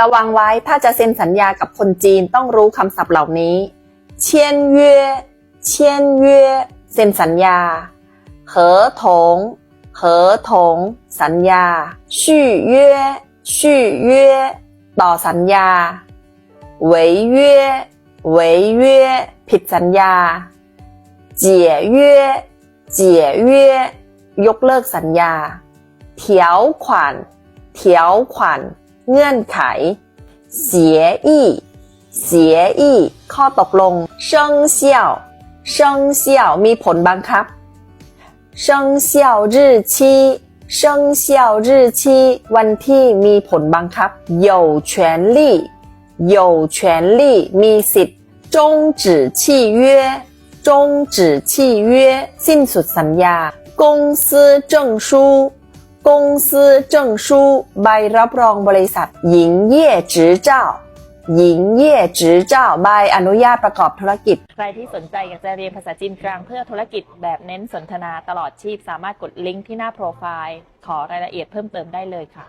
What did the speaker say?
ระวังไว้ถ้าจะเซ็นสัญญากับคนจีนต้องรู้คำศัพท์เหล่านี้เชียนเย่เชียนเย่เซ็นสัญญาเหอถงเหอถง สัญญาชื่อเย่ชื่อเย่ต่อสัญญา违约违约ผิดสัญญา解约解约ยกเลิกสัญญา条款条款เ งื่อนไข协议协议ข้อตกลง生效生效มีผลบังคับ生效日期生效日期วันที่มีผลบังคับ有权利有权利มีสิทธิ์终止契约终止契约สิ้นสุดสัญญา公司证书 公司证书 by ใบรับรองบริษัท营业执照,营业执จือใบอนุญาตประกอบธุรกิจ ใครที่สนใจอยากจะเรียนภาษาจีนกลางเพื่อธุรกิจแบบเน้นสนทนาตลอดชีพ สามารถกดลิงก์ที่หน้าโปรไฟล์ ขอรายละเอียดเพิ่มเติมได้เลยค่ะ